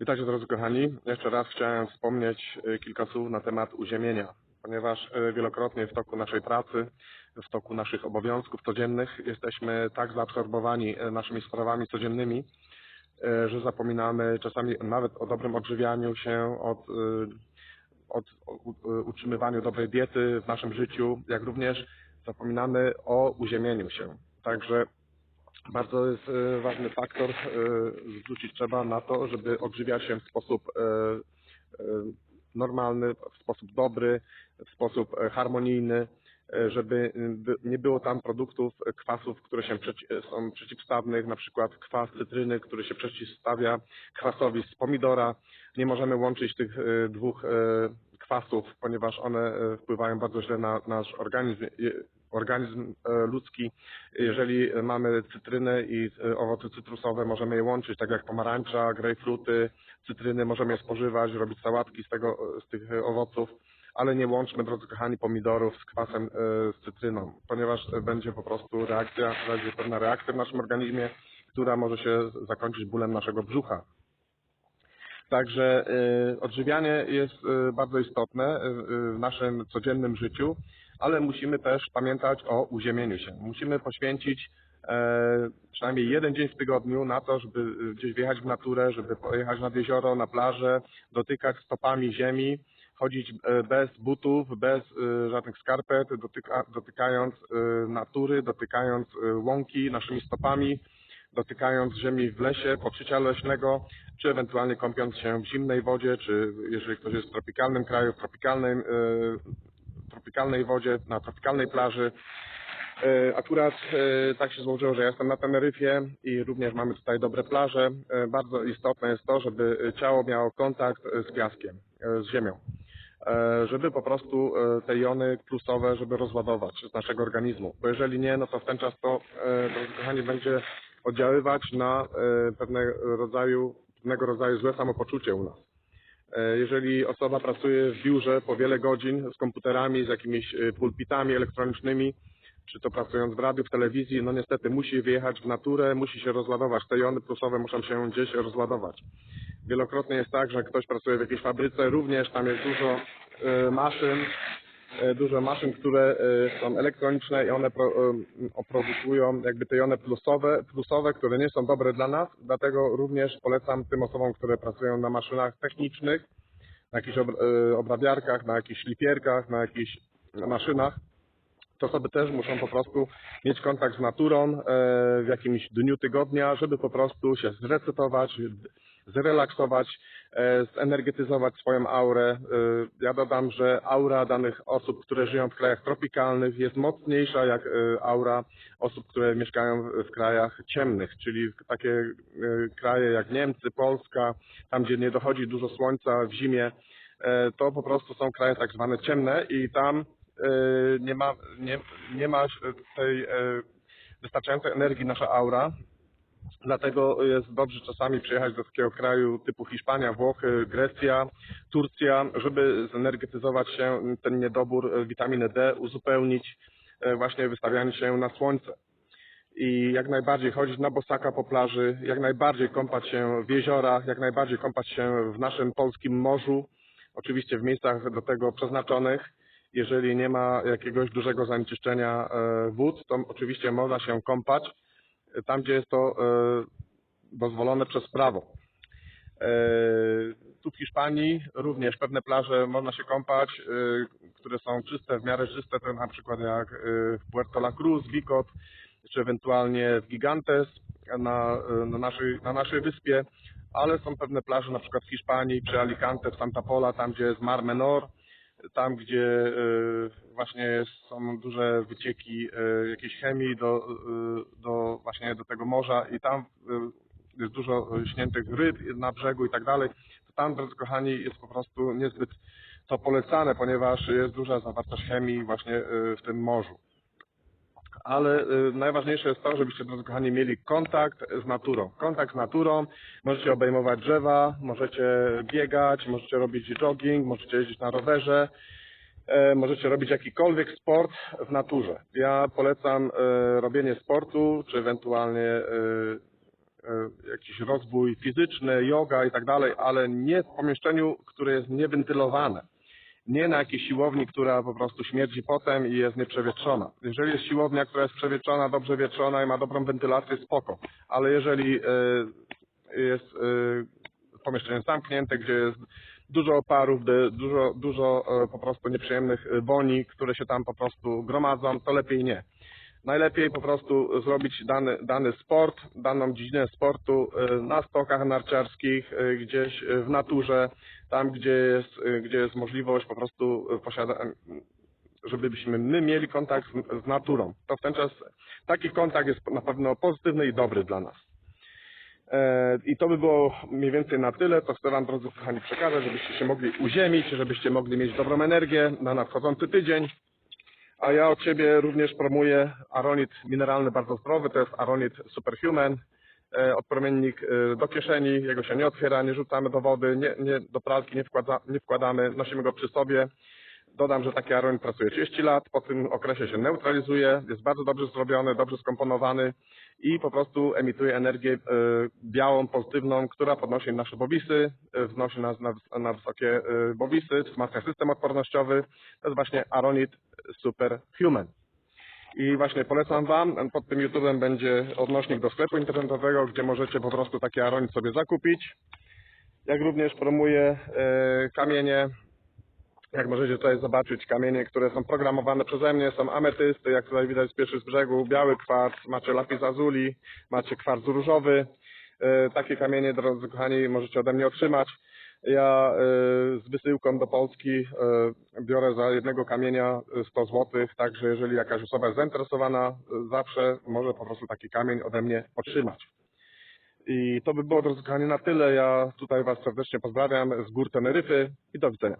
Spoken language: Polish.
Witajcie drodzy kochani. Jeszcze raz chciałem wspomnieć e, kilka słów na temat uziemienia, ponieważ e, wielokrotnie w toku naszej pracy, w toku naszych obowiązków codziennych jesteśmy tak zaabsorbowani e, naszymi sprawami codziennymi, że zapominamy czasami nawet o dobrym odżywianiu się, od, od utrzymywaniu dobrej diety w naszym życiu, jak również zapominamy o uziemieniu się. Także bardzo jest e, ważny faktor, e, zwrócić trzeba na to, żeby odżywiać się w sposób e, normalny, w sposób dobry, w sposób harmonijny, żeby by- nie było tam produktów, kwasów, które się przeci- są przeciwstawnych, na przykład kwas cytryny, który się przeciwstawia kwasowi z pomidora. Nie możemy łączyć tych dwóch kwasów, ponieważ one wpływają bardzo źle na nasz organizm. Organizm e, ludzki jeżeli mamy cytrynę i e, owoce cytrusowe, możemy je łączyć, tak jak pomarańcza, grejpfruty, cytryny, możemy je spożywać, robić sałatki z, tego, z tych e, owoców, ale nie łączmy, drodzy kochani, pomidorów z kwasem e, z cytryną, ponieważ e, będzie po prostu reakcja, będzie pewna reakcja w naszym organizmie, która może się zakończyć bólem naszego brzucha. Także y, odżywianie jest y, bardzo istotne y, w naszym codziennym życiu, ale musimy też pamiętać o uziemieniu się. Musimy poświęcić e, przynajmniej jeden dzień w tygodniu na to, żeby gdzieś wjechać w naturę, żeby pojechać nad jezioro, na plażę, dotykać stopami ziemi, chodzić e, bez butów, bez żadnych skarpet, dotyka, dotykając natury, dotykając łąki naszymi stopami, dotykając ziemi w lesie, pokrycia leśnego, czy ewentualnie kąpiąc się w zimnej wodzie, czy jeżeli ktoś jest w tropikalnym kraju, w tropikalnej, e, tropikalnej wodzie, na tropikalnej plaży. E, Akurat e, tak się złożyło, że ja jestem na Teneryfie i również mamy tutaj dobre plaże. Bardzo istotne jest to, żeby ciało miało kontakt z piaskiem, z ziemią żeby po prostu te jony plusowe, żeby rozładować z naszego organizmu. Bo jeżeli nie, no to w ten czas to, drodzy kochani, będzie oddziaływać na e, pewnego rodzaju, pewnego rodzaju złe samopoczucie u nas. E, Jeżeli osoba pracuje w biurze po wiele godzin z komputerami, z jakimiś e, pulpitami elektronicznymi, czy to pracując w radiu, w telewizji, no niestety musi wyjechać w naturę, musi się rozładować. Te jony plusowe muszą się gdzieś rozładować. Wielokrotnie jest tak, że ktoś pracuje w jakiejś fabryce, również tam jest dużo maszyn, e, dużo maszyn, które e, są elektroniczne i one e, oprodukują jakby te jony plusowe, plusowe, które nie są dobre dla nas, dlatego również polecam tym osobom, które pracują na maszynach technicznych, na jakichś ob, obrabiarkach, na jakichś szlifierkach, na jakichś maszynach, te osoby też muszą po prostu mieć kontakt z naturą w jakimś dniu tygodnia, żeby po prostu się zresetować, zrelaksować, e, zenergetyzować swoją aurę. E, Ja dodam, że aura danych osób, które żyją w krajach tropikalnych jest mocniejsza jak e, aura osób, które mieszkają w- krajach ciemnych, czyli takie kraje jak Niemcy, Polska, tam gdzie nie dochodzi dużo słońca w zimie, to po prostu są kraje tak zwane ciemne i tam nie ma, nie, nie ma tej wystarczającej energii nasza aura. Dlatego jest dobrze czasami przyjechać do takiego kraju typu Hiszpania, Włochy, Grecja, Turcja, żeby zenergetyzować się ten niedobór witaminy D, uzupełnić e, właśnie wystawianie się na słońce. I jak najbardziej chodzić na bosaka po plaży, jak najbardziej kąpać się w jeziorach, jak najbardziej kąpać się w naszym polskim morzu, oczywiście w miejscach do tego przeznaczonych. Jeżeli nie ma jakiegoś dużego zanieczyszczenia e, wód, to oczywiście można się kąpać tam, gdzie jest to e, dozwolone przez prawo. E, Tu w Hiszpanii również pewne plaże można się kąpać, e, które są czyste, w miarę czyste, to na przykład jak w Puerto La Cruz, Vicot, czy ewentualnie w Gigantes na, na, naszej, na naszej wyspie, ale są pewne plaże na przykład w Hiszpanii, czy Alicante, w Santa Pola, tam gdzie jest Mar Menor, tam gdzie właśnie są duże wycieki jakiejś chemii do, do właśnie do tego morza i tam e, jest dużo śniętych ryb na brzegu i tak dalej, to tam, drodzy kochani, jest po prostu niezbyt to polecane, ponieważ jest duża zawartość chemii właśnie e, w tym morzu. Ale y, najważniejsze jest to, żebyście, drodzy kochani, mieli kontakt z naturą. Kontakt z naturą, możecie obejmować drzewa, możecie biegać, możecie robić jogging, możecie jeździć na rowerze, możecie robić jakikolwiek sport w naturze. Ja polecam e, robienie sportu, czy ewentualnie e, e, jakiś rozwój fizyczny, yoga i tak dalej, ale nie w pomieszczeniu, które jest niewentylowane. Nie na jakiejś siłowni, która po prostu śmierdzi potem i jest nieprzewietrzona. Jeżeli jest siłownia, która jest przewietrzona, dobrze wietrzona i ma dobrą wentylację, spoko. Ale jeżeli e, jest e, pomieszczenie zamknięte, gdzie jest dużo oparów, dużo, dużo e, po prostu nieprzyjemnych e, woni, które się tam po prostu gromadzą, to lepiej nie. Najlepiej po prostu zrobić dany, dany sport, daną dziedzinę sportu e, na stokach narciarskich, gdzieś w naturze, tam gdzie jest, gdzie jest możliwość po prostu posiadania, żebyśmy my mieli kontakt z, z naturą. To w ten czas taki kontakt jest na pewno pozytywny i dobry dla nas. E, I to by było mniej więcej na tyle. To chcę Wam, drodzy kochani, przekazać, żebyście się mogli uziemić, żebyście mogli mieć dobrą energię na nadchodzący tydzień. A ja od Ciebie również promuję aronit mineralny bardzo zdrowy. To jest aronit Superhuman. E, Odpromiennik e, do kieszeni, jego się nie otwiera, nie rzucamy do wody, nie, nie do pralki nie, wkłada, nie wkładamy, nosimy go przy sobie. Dodam, że taki aronit pracuje 30 lat, po tym okresie się neutralizuje, jest bardzo dobrze zrobiony, dobrze skomponowany i po prostu emituje energię e, białą, pozytywną, która podnosi nasze bowisy, e, wznosi nas na, wys- na wysokie e, bowisy, wzmacnia system odpornościowy. To jest właśnie Aronit Superhuman. I właśnie polecam Wam, pod tym YouTube'em będzie odnośnik do sklepu internetowego, gdzie możecie po prostu taki aronit sobie zakupić. Jak również promuję kamienie, jak możecie tutaj zobaczyć, kamienie, które są programowane przeze mnie, są ametysty, jak tutaj widać z pierwszy z brzegu, biały kwarc, macie lapis azuli, macie kwarc różowy. E, Takie kamienie, drodzy kochani, możecie ode mnie otrzymać. Ja e, z wysyłką do Polski e, biorę za jednego kamienia e, 100 zł, także jeżeli jakaś osoba jest zainteresowana, zawsze może po prostu taki kamień ode mnie otrzymać. I to by było, drodzy kochani, na tyle. Ja tutaj Was serdecznie pozdrawiam z gór Teneryfy i do widzenia.